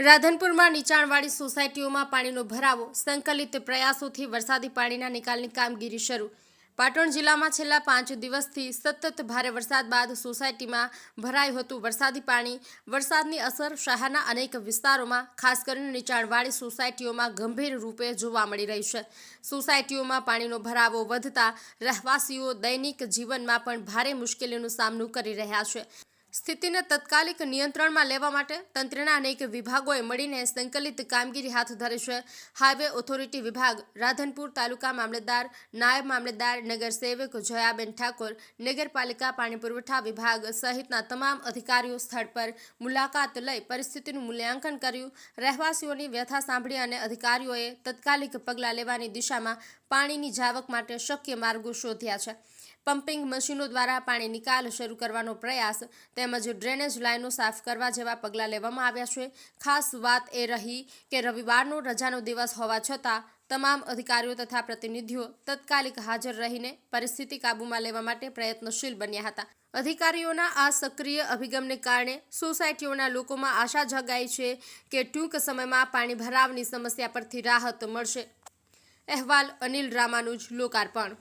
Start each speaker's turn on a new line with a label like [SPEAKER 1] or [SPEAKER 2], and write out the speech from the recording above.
[SPEAKER 1] રાધનપુરમાં નીચાણવાળી સોસાયટીઓમાં પાણીનો ભરાવો, સંકલિત પ્રયાસોથી વરસાદી પાણીના નિકાલની કામગીરી શરૂ. પાટણ જિલ્લામાં છેલ્લા પાંચ દિવસથી સતત ભારે વરસાદ બાદ સોસાયટીમાં ભરાયું હતું વરસાદી પાણી. વરસાદની અસર શહેરના અનેક વિસ્તારોમાં, ખાસ કરીને નીચાણવાળી સોસાયટીઓમાં ગંભીર રૂપે જોવા મળી રહી છે. સોસાયટીઓમાં પાણીનો ભરાવો વધતા રહેવાસીઓ દૈનિક જીવનમાં પણ ભારે મુશ્કેલીનો સામનો કરી રહ્યા છે. સ્થિતિને તત્કાલિક નિયંત્રણમાં લેવા માટે તંત્રના અનેક વિભાગોએ મળીને સંકલિત કામગીરી હાથ ધરી છે. હાઈવે ઓથોરિટી વિભાગ, રાધનપુર તાલુકા મામલતદાર, નાયબ મામલતદાર, નગર સેવક જયાબેન ઠાકોર, નગરપાલિકા પાણી પુરવઠા વિભાગ સહિતના તમામ અધિકારીઓ સ્થળ પર મુલાકાત લઈ પરિસ્થિતિનું મૂલ્યાંકન કર્યું. રહેવાસીઓની વ્યથા સાંભળી અને અધિકારીઓએ તત્કાલિક પગલાં લેવાની દિશામાં પાણીની જાવક માટે શક્ય માર્ગો શોધ્યા છે. પમ્પિંગ મશીનો દ્વારા પાણી નિકાલ શરૂ કરવાનો પ્રયાસ તેમજ ડ્રેનેજ લાઇનો સાફ કરવા જેવા પગલાં લેવામાં આવ્યા છે. ખાસ વાત એ રહી કે રવિવારનો રજાનો દિવસ હોવા છતાં તમામ અધિકારીઓ તથા પ્રતિનિધિઓ તત્કાલિક હાજર રહીને પરિસ્થિતિ કાબૂમાં લેવા માટે પ્રયત્નશીલ બન્યા હતા. અધિકારીઓના આ સક્રિય અભિગમને કારણે સોસાયટીઓના લોકોમાં આશા જગાઈ છે કે ટૂંક સમયમાં પાણી ભરાવની સમસ્યા પરથી રાહત મળશે. અહેવાલ અનિલ રામાનુજ, લોકાર્પણ.